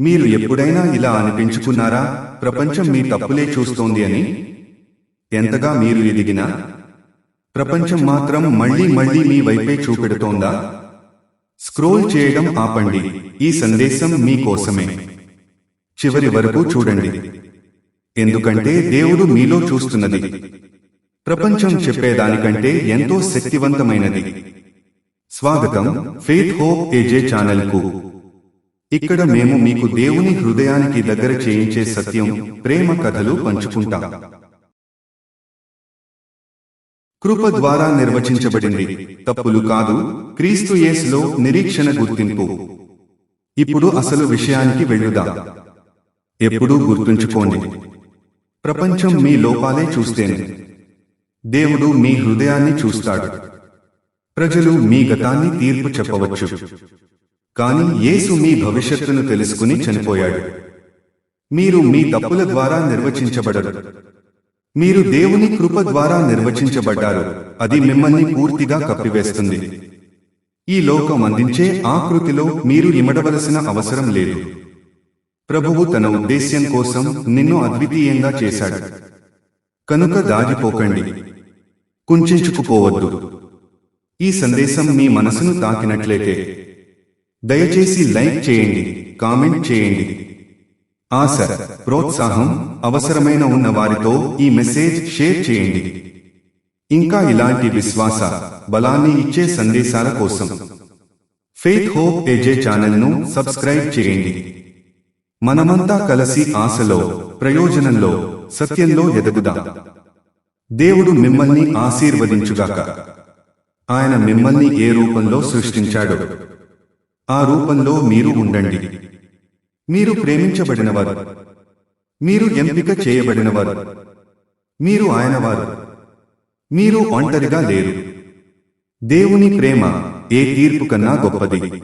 మీరు ఎప్పుడైనా ఇలా అనిపించుకున్నారా? ప్రపంచం మీ తప్పులే చూస్తోంది అని? ఎంతగా మీరు ఎదిగినా? ప్రపంచం మాత్రం మళ్ళీ మళ్ళీ మీ వైపే చూపెడుతోందా? స్క్రోల్ చేయడం ఆపండి. ఈ సందేశం మీకోసమే చివరి వరకు చూడండి. ఎందుకంటే దేవుడు మీలో చూస్తున్నది. ప్రపంచం చెప్పేదానికంటే ఎంతో శక్తివంతమైనది. స్వాగతం ఫేత్ హోప్ ఏజే ఛానల్కు ఇక్కడ మేము మీకు దేవుని హృదయానికి దగ్గర చేయించే సత్యం ప్రేమ కథలు పంచుకుంటాం. కృప ద్వారా నిర్వచించబడింది. తప్పులు కాదు క్రీస్తు యేసులో నిరీక్షణ గుర్తింపు. ఇప్పుడు అసలు విషయానికి వెళ్ళుదా. ఎప్పుడూ గుర్తుంచుకోండి. ప్రపంచం మీ లోపాలే చూస్తేనే దేవుడు మీ హృదయాన్ని చూస్తాడు. ప్రజలు మీ గతాన్ని తీర్పు చెప్పవచ్చు. కాని యేసు మీ భవిష్యత్తును తెలుసుకుని చనిపోయాడు. మీరు మీ తప్పుల ద్వారా నిర్వచించబడరు. మీరు దేవుని కృప ద్వారా నిర్వచించబడ్డారు. అది మిమ్మల్ని పూర్తిగా కప్పివేస్తుంది. ఈ లోకం అందించే ఆకృతిలో మీరు ఇమడవలసిన అవసరం లేదు. ప్రభువు తన ఉద్దేశ్యం కోసం నిన్ను అద్వితీయంగా చేశాడు. కనుక దాగిపోకండి. కుంచుకుపోవద్దు ఈ సందేశం మీ మనసును తాకినట్లయితే. దయచేసి లైక్ చేయండి కామెంట్ చేయండి. ఆశ ప్రోత్సాహం అవసరమైన ఉన్న వారితో ఈ మెసేజ్ షేర్ చేయండి. ఇంకా ఇలాంటి విశ్వాస బలాన్ని ఇచ్చే సందేశాల కోసం. ఫెయిత్ హోప్ ఏజే ఛానల్ను సబ్స్క్రైబ్ చేయండి. మనమంతా కలిసి ఆశలో ప్రయోజనంలో సత్యంలో ఎదుగుదాం. దేవుడు మిమ్మల్ని ఆశీర్వదించుగాక. ఆయన మిమ్మల్ని ఏ రూపంలో సృష్టించాడు? ఆ రూపంలో మీరు ఉండండి. మీరు ప్రేమించబడినవారు. మీరు ఎంపిక చేయబడినవారు. మీరు ఆయనవారు. మీరు ఒంటరిగా లేరు. దేవుని ప్రేమ ఏ తీర్పు కన్నా గొప్పది.